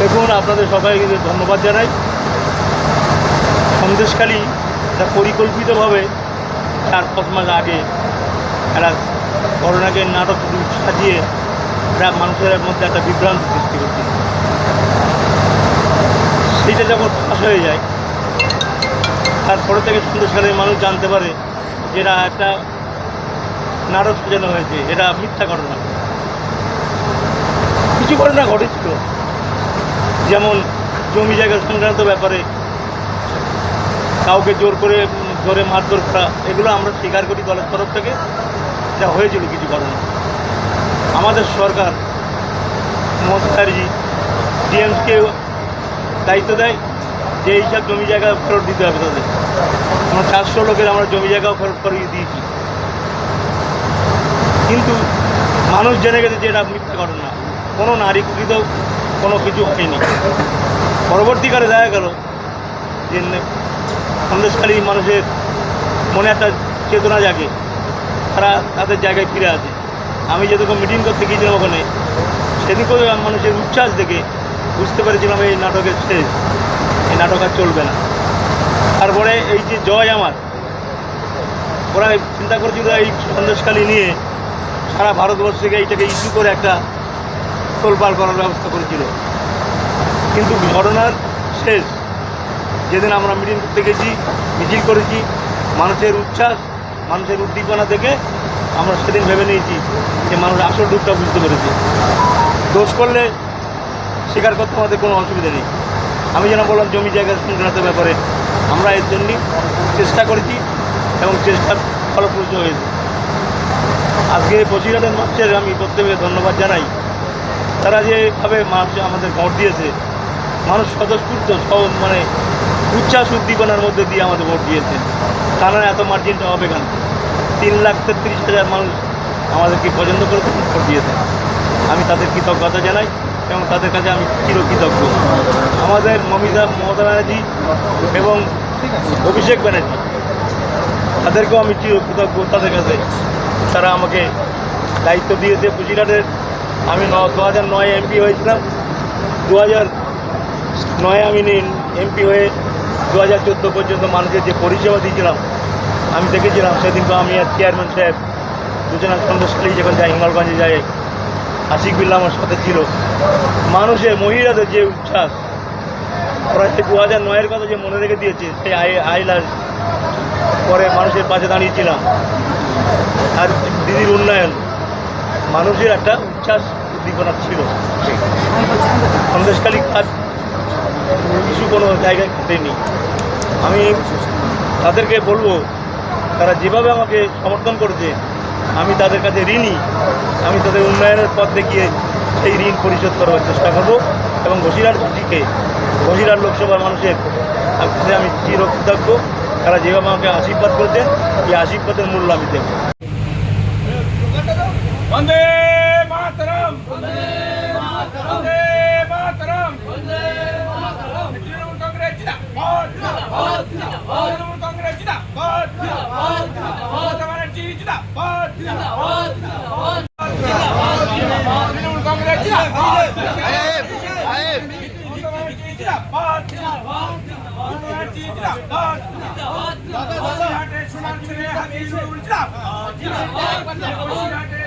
দেখুন, আপনাদের সবাইকে ধন্যবাদ জানাই। সন্দেশখালী এটা পরিকল্পিতভাবে চার পাঁচ মাস আগে একটা করোনাকে নাটক সাজিয়ে একটা মানুষের মধ্যে একটা বিভ্রান্তি সৃষ্টি করছিল। সেইটা যখন ফাঁস হয়ে যায়, তারপরে থেকে সন্দেশখালীর মানুষ জানতে পারে যে এটা একটা নাটক সাজানো হয়েছে, এটা মিথ্যা ঘটনা। কিছু ঘটনা ঘটেছিল। যেমন জমি জায়গা সংক্রান্ত ব্যাপারে কাউকে জোর করে ধরে মারধর করা, এগুলো আমরা স্বীকার করি দলের তরফ থেকে। যা হয়েছিল কিছু ঘটনা আমাদের সরকার মমতা ব্যানার্জি, ডিএমকে দায়িত্ব দেয় যে এইসব জমি জায়গা ফেরত দিতে হবে তাদের। আমরা চারশো লোকের আমরা জমি জায়গাও ফেরত করিয়ে দিয়েছি। কিন্তু মানুষ জেনে গেছে যে এটা মিথ্যা ঘটনা। কোনো নারী কুকিত কোনো কিছু হয়নি। পরবর্তীকালে দেখা গেল যে সন্দেশকারী মানুষের মনে একটা চেতনা জাগে, তারা তাদের জায়গায় ফিরে আসে। আমি যেটুকু মিটিং করতে গিয়েছিলাম ওখানে সেদিকেও মানুষের উচ্ছ্বাস দেখে বুঝতে পেরেছিলাম এই নাটকের শেষ, এই নাটক আর চলবে না। তারপরে এই যে জয় আমার, ওরা চিন্তা করেছিল এই সন্দেশকালী নিয়ে সারা ভারতবর্ষ থেকে এইটাকে ইস্যু করে একটা তোলপাল করার ব্যবস্থা করেছিল। কিন্তু ঘটনার শেষ, যেদিন আমরা মিটিং করতে গেছি, মিছিল করেছি, মানুষের উচ্ছ্বাস, মানুষের উদ্দীপনা দেখে আমরা সেদিন ভেবে নিয়েছি যে মানুষ আসল রূপটা বুঝতে পেরেছে। দোষ করলে স্বীকার করতে আমাদের কোনো অসুবিধা নেই। আমি যেন বললাম, জমি জায়গা সংক্রান্ত ব্যাপারে আমরা এর জন্যই চেষ্টা করেছি এবং চেষ্টা ফলপ্রসূ হয়েছে। আজকে বসিরহাটের মানুষের আমি প্রত্যেকে ধন্যবাদ জানাই। তারা যেভাবে মানুষ আমাদের ভোট দিয়েছে, মানুষ স্বতঃস্ফূর্ত, সব মানে উচ্ছ্বাস উদ্দীপনার মধ্যে দিয়ে আমাদের ভোট দিয়েছে। তারা এত মার্জিনটা হবে কেন? তিন লাখ তেত্রিশ হাজার মানুষ আমাদেরকে পছন্দ করে ভোট দিয়েছে। আমি তাদের কৃতজ্ঞতা জানাই এবং তাদের কাছে আমি চিরকৃতজ্ঞ। আমাদের মমিতা মমতা ব্যানার্জি এবং অভিষেক ব্যানার্জি, তাদেরকেও আমি চিরকৃতজ্ঞ। তাদের কাছে তারা আমাকে দায়িত্ব দিয়েছে। গুজরাটের আমি ন দু হাজার নয় এমপি হয়েছিলাম। দু হাজার নয় আমি এমপি হয়ে দু হাজার চোদ্দ পর্যন্ত মানুষের যে পরিষেবা দিয়েছিলাম, আমি দেখেছিলাম সেদিন তো আমি আর চেয়ারম্যান সাহেব দুজনা সন্দেশখালী যখন যাই হিঙ্গলগঞ্জে যাই, আশিক বিল্লা আমার সাথে ছিল। মানুষের, মহিলাদের যে উচ্ছ্বাস, ওরা যে দু হাজার নয়ের কথা যে মনে রেখে দিয়েছে, সেই আই আইলার পরে মানুষের পাশে দাঁড়িয়েছিলাম। আর দিদির উন্নয়ন, মানুষের একটা উচ্ছ্বাস উদ্দীপনা ছিল। সন্দেশকালী কাজ কিছু কোনো জায়গায় ঘটেনি। আমি তাদেরকে বলব, তারা যেভাবে আমাকে সমর্থন করেছে, আমি তাদের কাছে ঋণই আমি তাদের উন্নয়নের পথ দেখিয়ে সেই ঋণ পরিশোধ করার চেষ্টা করব এবং ঘষিরার জিকে ঘষিরার লোকসভার মানুষের আমি চিরকৃতজ্ঞ তারা যেভাবে আমাকে আশীর্বাদ করেছেন, এই আশীর্বাদের মূল্য আমি দেব। তৃণমূল কংগ্রেস জিন্দাবাদ মমতা ব্যানার্জি জিন্দাবাদ তৃণমূল কংগ্রেস জিন্দাবাদ জিন্দাবাদ জিন্দাবাদ সোনার হাতে জিন্দাবাদ জিন্দাবাদ